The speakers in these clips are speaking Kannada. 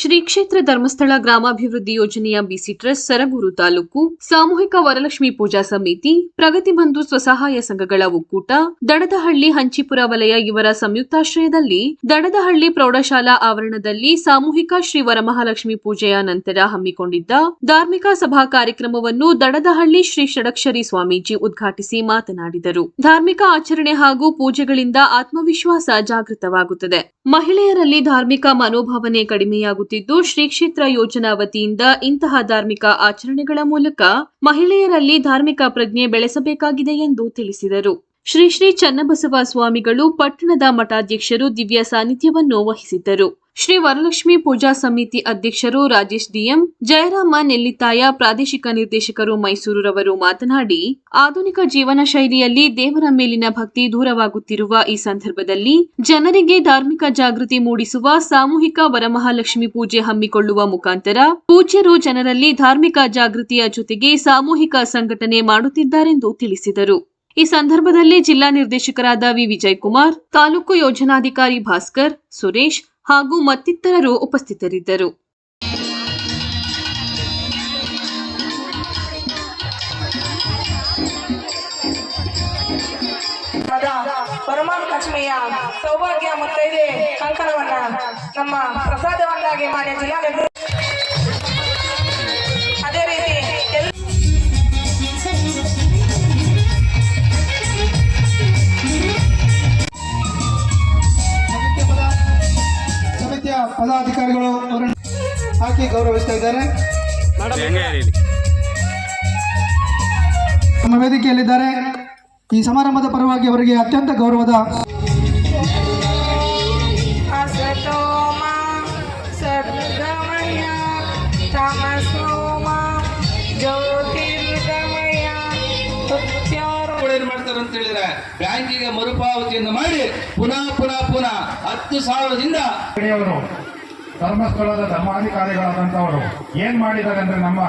ಶ್ರೀ ಕ್ಷೇತ್ರ ಧರ್ಮಸ್ಥಳ ಗ್ರಾಮಾಭಿವೃದ್ಧಿ ಯೋಜನೆಯ ಬಿಸಿ ಟ್ರಸ್ಟ್ ಸರಗೂರು ತಾಲೂಕು ಸಾಮೂಹಿಕ ವರಲಕ್ಷ್ಮಿ ಪೂಜಾ ಸಮಿತಿ, ಪ್ರಗತಿ ಬಂಧು ಸ್ವಸಹಾಯ ಸಂಘಗಳ ಒಕ್ಕೂಟ, ದಡದಹಳ್ಳಿ ಹಂಚಿಪುರ ವಲಯ ಇವರ ಸಂಯುಕ್ತಾಶ್ರಯದಲ್ಲಿ ದಡದಹಳ್ಳಿ ಪ್ರೌಢಶಾಲಾ ಆವರಣದಲ್ಲಿ ಸಾಮೂಹಿಕ ಶ್ರೀ ವರಮಹಾಲಕ್ಷ್ಮಿ ಪೂಜೆಯ ನಂತರ ಹಮ್ಮಿಕೊಂಡಿದ್ದ ಧಾರ್ಮಿಕ ಸಭಾ ಕಾರ್ಯಕ್ರಮವನ್ನು ದಡದಹಳ್ಳಿ ಶ್ರೀ ಷಡಕ್ಷರಿ ಸ್ವಾಮೀಜಿ ಉದ್ಘಾಟಿಸಿ ಮಾತನಾಡಿದರು. ಧಾರ್ಮಿಕ ಆಚರಣೆ ಹಾಗೂ ಪೂಜೆಗಳಿಂದ ಆತ್ಮವಿಶ್ವಾಸ ಜಾಗೃತವಾಗುತ್ತದೆ. ಮಹಿಳೆಯರಲ್ಲಿ ಧಾರ್ಮಿಕ ಮನೋಭಾವನೆ ಕಡಿಮೆಯಾಗುತ್ತಿದ್ದು ಶ್ರೀ ಕ್ಷೇತ್ರ ಯೋಜನಾ ವತಿಯಿಂದ ಇಂತಹ ಧಾರ್ಮಿಕ ಆಚರಣೆಗಳ ಮೂಲಕ ಮಹಿಳೆಯರಲ್ಲಿ ಧಾರ್ಮಿಕ ಪ್ರಜ್ಞೆ ಬೆಳೆಸಬೇಕಾಗಿದೆ ಎಂದು ತಿಳಿಸಿದರು. ಶ್ರೀ ಶ್ರೀ ಚನ್ನಬಸವ ಸ್ವಾಮಿಗಳು ಪಟ್ಟಣದ ಮಠಾಧ್ಯಕ್ಷರು ದಿವ್ಯ ಸಾನ್ನಿಧ್ಯವನ್ನು ವಹಿಸಿದ್ದರು. ಶ್ರೀ ವರಲಕ್ಷ್ಮಿ ಪೂಜಾ ಸಮಿತಿ ಅಧ್ಯಕ್ಷರು ರಾಜೇಶ್ ಡಿಎಂ, ಜಯರಾಮ ನೆಲ್ಲಿತಾಯ ಪ್ರಾದೇಶಿಕ ನಿರ್ದೇಶಕರು ಮೈಸೂರುರವರು ಮಾತನಾಡಿ, ಆಧುನಿಕ ಜೀವನ ಶೈಲಿಯಲ್ಲಿ ದೇವರ ಮೇಲಿನ ಭಕ್ತಿ ದೂರವಾಗುತ್ತಿರುವ ಈ ಸಂದರ್ಭದಲ್ಲಿ ಜನರಿಗೆ ಧಾರ್ಮಿಕ ಜಾಗೃತಿ ಮೂಡಿಸುವ ಸಾಮೂಹಿಕ ವರಮಹಾಲಕ್ಷ್ಮಿ ಪೂಜೆ ಹಮ್ಮಿಕೊಳ್ಳುವ ಮುಖಾಂತರ ಪೂಜ್ಯರು ಜನರಲ್ಲಿ ಧಾರ್ಮಿಕ ಜಾಗೃತಿಯ ಜೊತೆಗೆ ಸಾಮೂಹಿಕ ಸಂಘಟನೆ ಮಾಡುತ್ತಿದ್ದಾರೆಂದು ತಿಳಿಸಿದರು. ಈ ಸಂದರ್ಭದಲ್ಲಿ ಜಿಲ್ಲಾ ನಿರ್ದೇಶಕರಾದ ವಿ. ವಿಜಯಕುಮಾರ್, ತಾಲೂಕು ಯೋಜನಾಧಿಕಾರಿ ಭಾಸ್ಕರ್, ಸುರೇಶ್ ಹಾಗೂ ಮತ್ತಿತರರು ಉಪಸ್ಥಿತರಿದ್ದರು. ಪರಮಾತ್ಮಲಕ್ಷ್ಮಿಯ ಸೌಭಾಗ್ಯ ಮತ್ತೈದೆ ಕಂಕಣವನ್ನ ನಮ್ಮ ಪ್ರಸಾದವನ್ನಾಗಿ ಮಾಡಿ ಜಿಲ್ಲಾ ಸಮಿತಿಯ ಪದಾಧಿಕಾರಿಗಳು ಅವರನ್ನು ಹಾಕಿ ಗೌರವಿಸ್ತಾ ಇದ್ದಾರೆ. ನಮ್ಮ ವೇದಿಕೆಯಲ್ಲಿದ್ದಾರೆ. ಈ ಸಮಾರಂಭದ ಪರವಾಗಿ ಅವರಿಗೆ ಅತ್ಯಂತ ಗೌರವದ ಅಂತ ಹೇಳಿದ್ರೆ ಬ್ಯಾಂಕಿಗೆ ಮರುಪಾವತಿಯನ್ನು ಮಾಡಿ ಪುನಃ ಪುನಃ ಪುನಃ ಹತ್ತು ಸಾವಿರದಿಂದ ಧರ್ಮಸ್ಥಳದ ಧರ್ಮಾಧಿಕಾರಿಗಳಾದಂಥವರು ಏನ್ ಮಾಡಿದ್ದಾರೆ ಅಂದ್ರೆ ನಮ್ಮ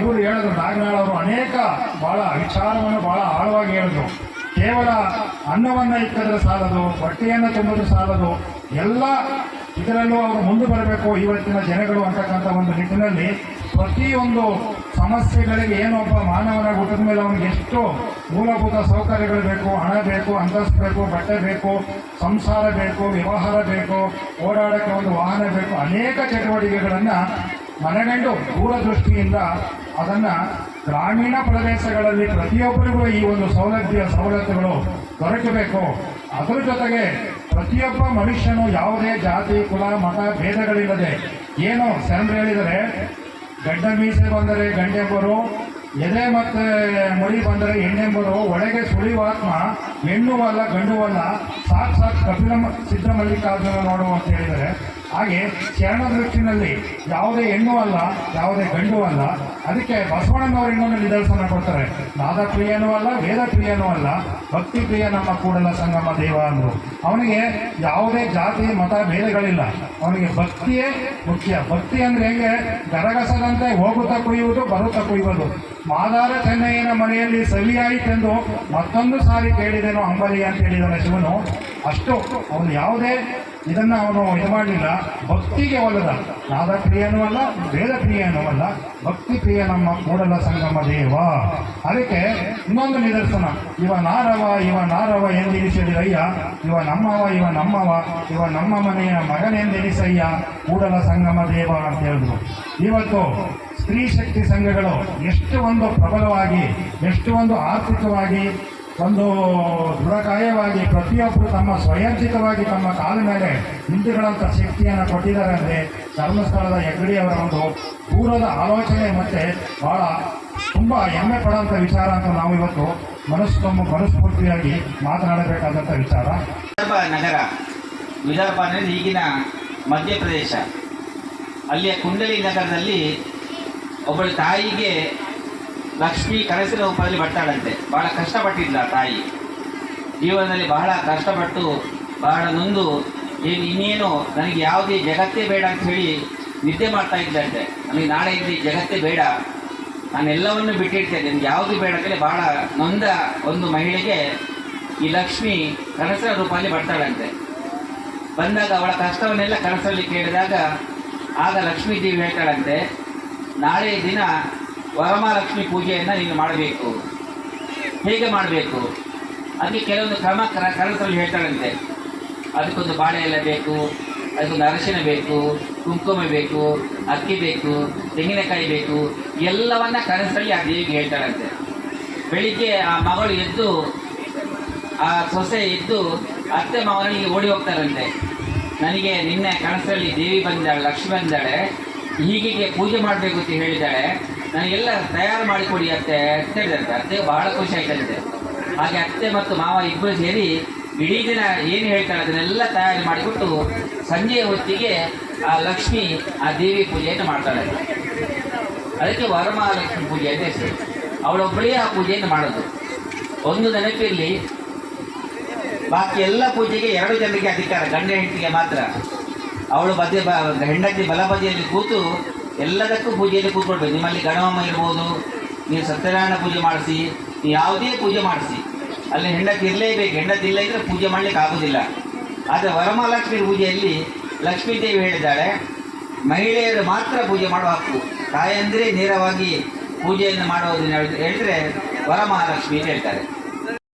ಇವರು ಹೇಳಿದ್ರು, ನಾಗನಾಳ್ ಅವರು ಅನೇಕ ಬಹಳ ವಿಚಾರವನ್ನು ಬಹಳ ಆಳವಾಗಿ ಹೇಳಿದ್ರು. ಕೇವಲ ಅನ್ನವನ್ನ ಇಕ್ಕಿದ್ರೆ ಸಾಲದು, ಬಟ್ಟೆಯನ್ನು ತುಂಬಿದ್ರೆ ಸಾಲದು, ಎಲ್ಲ ಇದರಲ್ಲೂ ಅವರು ಮುಂದೆ ಬರಬೇಕು, ಇವತ್ತಿನ ಜನಗಳು ಅಂತಕ್ಕಂಥ ಒಂದು ನಿಟ್ಟಿನಲ್ಲಿ ಪ್ರತಿಯೊಂದು ಸಮಸ್ಯೆಗಳಿಗೆ ಏನೊಬ್ಬ ಮಾನವನ ಹುಟ್ಟಿದ ಮೇಲೆ ಅವನಿಗೆ ಎಷ್ಟು ಮೂಲಭೂತ ಸೌಕರ್ಯಗಳು ಬೇಕು, ಹಣ ಬೇಕು, ಅಂತಸ್ತು ಬೇಕು, ಬಟ್ಟೆ ಬೇಕು, ಸಂಸಾರ ಬೇಕು, ವ್ಯವಹಾರ ಬೇಕು ಓಡಾಡೋಕ್ಕೆ ಒಂದು ವಾಹನ ಬೇಕು, ಅನೇಕ ಚಟುವಟಿಕೆಗಳನ್ನು ಮನಗಂಡು ದೂರದೃಷ್ಟಿಯಿಂದ ಅದನ್ನು ಗ್ರಾಮೀಣ ಪ್ರದೇಶಗಳಲ್ಲಿ ಪ್ರತಿಯೊಬ್ಬರಿಗೂ ಈ ಒಂದು ಸೌಲಭ್ಯ, ಸವಲತ್ತುಗಳು ದೊರಕಬೇಕು. ಅದರ ಜೊತೆಗೆ ಪ್ರತಿಯೊಬ್ಬ ಮನುಷ್ಯನು ಯಾವುದೇ ಜಾತಿ, ಕುಲ, ಮತ, ಭೇದಗಳಿಲ್ಲದೆ ಏನು ಶರಣರು ಹೇಳಿದರೆ ಗಡ್ಡ ಮೀಸೆ ಬಂದರೆ ಗಂಡೆಂಬರು ಎದೆ ಮತ್ತೆ ಮಡಿ ಬಂದರೆ ಹೆಣ್ಣೆಂಬರು ಒಳಗೆ ಸುಳಿವಾತ್ಮ, ಹೆಣ್ಣು ಅಲ್ಲ ಗಂಡು ಅಲ್ಲ ಸಾಕ್ ಸಾಕ್ ಕಪಿಲ ಸಿದ್ದಮಲ್ಲಿಕಾರ್ಜುನ ನೋಡು ಅಂತ ಹೇಳಿದರೆ ಹಾಗೆ ಶರಣ ದೃಷ್ಟಿನಲ್ಲಿ ಯಾವುದೇ ಹೆಣ್ಣು ಅಲ್ಲ, ಯಾವುದೇ ಗಂಡು ಅಲ್ಲ. ಅದಕ್ಕೆ ಬಸವಣ್ಣನವರು ಇನ್ನೊಂದು ನಿದರ್ಶನ ಕೊಡ್ತಾರೆ. ನಾದ ಪ್ರಿಯನೂ ಅಲ್ಲ ವೇದ ಪ್ರಿಯನೂ ಅಲ್ಲ. ಭಕ್ತಿ ಪ್ರಿಯ ನಮ್ಮ ಕೂಡಲ ಸಂಗಮ ದೇವ ಅಂದರು. ಅವನಿಗೆ ಯಾವುದೇ ಜಾತಿ, ಮತ, ಭೇದಗಳಿಲ್ಲ. ಅವನಿಗೆ ಭಕ್ತಿಯೇ ಮುಖ್ಯ. ಭಕ್ತಿ ಅಂದರೆ ಹೇಗೆ? ಗರಗಸದಂತೆ ಹೋಗುತ್ತಾ ಕುಯ್ಯುವುದು, ಬರುತ್ತಾ ಕುಯ್ಯುವುದು ಮಾದಾರ ಚೆನ್ನಯ್ಯನ ಮನೆಯಲ್ಲಿ ಸವಿಯಾಯಿತೆಂದು ಮತ್ತೊಂದು ಸಾರಿ ಕೇಳಿದೆನೋ ಅಂಬಲಿ ಅಂತ ಹೇಳಿದಾನೆ ಶಿವನು. ಅಷ್ಟು ಅವನು ಯಾವುದೇ ಇದನ್ನ ಅವನು ಇದು ಮಾಡಲಿಲ್ಲ ಭಕ್ತಿಗೆ ಒಲ್ಲದ ನಾದ ಕ್ರಿಯೆಯೂ ಅಲ್ಲ ವೇದ ಪ್ರಿಯನೂ ಅಲ್ಲ. ಭಕ್ತಿ ಕ್ರಿಯೆ ನಮ್ಮ ಕೂಡಲ ಸಂಗಮ ದೇವ. ಅದಕ್ಕೆ ಇನ್ನೊಂದು ನಿದರ್ಶನ. ಇವ ನಾರವ ಇವ ನಾರವ ಎಂದಿರಿಸಿದಿರಯ್ಯ ಇವ ನಮ್ಮವ ಇವ ನಮ್ಮವ. ಇವ ನಮ್ಮ ಮನೆಯ ಮಗನೆಂದೆನಿಸಯ್ಯ ಕೂಡಲ ಸಂಗಮ ದೇವ ಅಂತ ಹೇಳಿದ್ರು. ಇವತ್ತು ಸ್ತ್ರೀ ಶಕ್ತಿ ಸಂಘಗಳು ಎಷ್ಟು ಒಂದು ಪ್ರಬಲವಾಗಿ, ಎಷ್ಟು ಒಂದು ಆರ್ಥಿಕವಾಗಿ ಒಂದು ದೃಢಕಾಯವಾಗಿ ಪ್ರತಿಯೊಬ್ಬರು ತಮ್ಮ ಸ್ವಯಂಚಿತವಾಗಿ ತಮ್ಮ ಕಾಲ ಮೇಲೆ ನಿಂತುಗಳಂಥ ಶಕ್ತಿಯನ್ನು ಕೊಟ್ಟಿದ್ದಾರೆ ಅಂದರೆ ಧರ್ಮಸ್ಥಳದ ಹೆಗ್ಗಡಿಯವರ ಒಂದು ದೂರದ ಆಲೋಚನೆ ಮತ್ತು ಭಾಳ ತುಂಬ ಹೆಮ್ಮೆ ಪಡೋಂಥ ವಿಚಾರ ಅಂತ ನಾವು ಇವತ್ತು ಮನಸ್ಸು ಮನಸ್ಫೂರ್ತಿಯಾಗಿ ಮಾತನಾಡಬೇಕಾದಂಥ ವಿಚಾರ. ನಗರ. ವಿದರ್ಭ ಅಂದರೆ ಈಗಿನ ಮಧ್ಯಪ್ರದೇಶ. ಅಲ್ಲಿಯ ಕುಂಡಲಿ ನಗರದಲ್ಲಿ ಒಬ್ಬಳ ತಾಯಿಗೆ ಲಕ್ಷ್ಮಿ ಕನಸಿನ ರೂಪದಲ್ಲಿ ಬರ್ತಾಳಂತೆ. ಬಹಳ ಕಷ್ಟಪಟ್ಟಿದ್ಲ ತಾಯಿ. ಜೀವನದಲ್ಲಿ ಬಹಳ ಕಷ್ಟಪಟ್ಟು ಬಹಳ ನೊಂದು ಏನು ಇನ್ನೇನು ನನಗೆ ಯಾವುದೇ ಜಗತ್ತೇ ಬೇಡ ಅಂತ ಹೇಳಿ ನಿದ್ದೆ ಮಾಡ್ತಾ ಇದ್ದಂತೆ ನನಗೆ ನಾಳೆ ಇಲ್ಲಿ ಜಗತ್ತೇ ಬೇಡ. ನಾನೆಲ್ಲವನ್ನು ಬಿಟ್ಟಿರ್ತೇನೆ. ನನಗೆ ಯಾವುದು ಬೇಡ ಅಂತೇಳಿ ಬಹಳ ನೊಂದ ಒಂದು ಮಹಿಳೆಗೆ ಈ ಲಕ್ಷ್ಮಿ ಕನಸಿನ ರೂಪದಲ್ಲಿ ಬರ್ತಾಳಂತೆ. ಬಂದಾಗ ಅವಳ ಕಷ್ಟವನ್ನೆಲ್ಲ ಕನಸಲ್ಲಿ ಕೇಳಿದಾಗ ಆಗ ಲಕ್ಷ್ಮೀ ದೇವಿ ಹೇಳ್ತಾಳಂತೆ, ನಾಳೆ ದಿನ ವರಮಹಾಲಕ್ಷ್ಮಿ ಪೂಜೆಯನ್ನು ನೀನು ಮಾಡಬೇಕು. ಹೇಗೆ ಮಾಡಬೇಕು? ಅದಕ್ಕೆ ಕೆಲವೊಂದು ಕ್ರಮ ಕ್ರ ಕರಣದಲ್ಲಿ ಹೇಳ್ತಾಳಂತೆ. ಅದಕ್ಕೊಂದು ಬಾಳೆ ಎಲೆ ಬೇಕು, ಅದಕ್ಕೊಂದು ಅರಶಿನ ಬೇಕು, ಕುಂಕುಮ ಬೇಕು, ಅಕ್ಕಿ ಬೇಕು, ತೆಂಗಿನಕಾಯಿ ಬೇಕು, ಎಲ್ಲವನ್ನ ಕನಸಲ್ಲಿ ಆ ದೇವಿಗೆ ಹೇಳ್ತಾಳಂತೆ. ಬೆಳಿಗ್ಗೆ ಆ ಮಗಳು ಎದ್ದು, ಆ ಸೊಸೆ ಎದ್ದು ಅತ್ತೆ ಮಾವನಿಗೆ ಓಡಿ ಹೋಗ್ತಾರಂತೆ ನನಗೆ ನಿನ್ನೆ ಕನಸಲ್ಲಿ ದೇವಿ ಬಂದಾಳೆ, ಲಕ್ಷ್ಮಿ ಬಂದಾಳೆ ಹೀಗೆ ಪೂಜೆ ಮಾಡಬೇಕು ಅಂತ ಹೇಳಿದ್ದಾಳೆ ನನಗೆಲ್ಲ ತಯಾರು ಮಾಡಿಕೊಡಿ ಅತ್ತೆ ಅಂತ ಹೇಳಿದಂತೆ ಅತ್ತೆ ಬಹಳ ಖುಷಿ ಆಯ್ತಂತೆ ಹಾಗೆ ಅತ್ತೆ ಮತ್ತು ಮಾವ ಇಬ್ಬರು ಸೇರಿ ಇಡೀ ದಿನ ಏನು ಹೇಳ್ತಾಳೆ ಅದನ್ನೆಲ್ಲ ತಯಾರಿ ಮಾಡಿಕೊಟ್ಟು ಸಂಜೆಯ ಹೊತ್ತಿಗೆ ಆ ಲಕ್ಷ್ಮಿ ಆ ದೇವಿ ಪೂಜೆಯನ್ನು ಮಾಡ್ತಾಳೆ. ಅದಕ್ಕೆ ವರಮಹಾಲಕ್ಷ್ಮಿ ಪೂಜೆ ಅಂತ ಹೆಸರು. ಅವಳೊಬ್ಬಳೇ ಆ ಪೂಜೆಯನ್ನು ಮಾಡೋದು. ಒಂದು ನೆನಪಿರಲಿ, ಬಾಕಿ ಎಲ್ಲ ಪೂಜೆಗೆ ಎರಡು ಜನರಿಗೆ ಅಧಿಕಾರ, ಗಂಡ ಹೆಂಡತಿಗೆ ಮಾತ್ರ. ಅವಳು ಬದಿ ಬ, ಹೆಂಡತಿ ಬಲಬದಿಯಲ್ಲಿ ಕೂತು ಎಲ್ಲದಕ್ಕೂ ಪೂಜೆಯಲ್ಲಿ ಕೂತ್ಕೊಳ್ಬೇಕು. ನಿಮ್ಮಲ್ಲಿ ಗಣಹೋಮ ಇರ್ಬೋದು, ನೀವು ಸತ್ಯನಾರಾಯಣ ಪೂಜೆ ಮಾಡಿಸಿ ಯಾವುದೇ ಪೂಜೆ ಮಾಡಿಸಿ, ಅಲ್ಲಿ ಹೆಂಡತಿ ಇರಲೇಬೇಕು. ಹೆಂಡತಿ ಇಲ್ಲ ಇದ್ರೆ ಪೂಜೆ ಮಾಡ್ಲಿಕ್ಕೆ ಆಗೋದಿಲ್ಲ. ಆದರೆ ವರಮಹಾಲಕ್ಷ್ಮಿ ಪೂಜೆಯಲ್ಲಿ ಲಕ್ಷ್ಮೀ ದೇವಿ ಹೇಳಿದ್ದಾಳೆ, ಮಹಿಳೆಯರು ಮಾತ್ರ ಪೂಜೆ ಮಾಡುವ ಹಕ್ಕು. ತಾಯಂದಿರೇ ನೇರವಾಗಿ ಪೂಜೆಯನ್ನು ಮಾಡೋದನ್ನ ಹೇಳಿದ್ರೆ ವರಮಹಾಲಕ್ಷ್ಮಿ ಅಂತ ಹೇಳ್ತಾರೆ.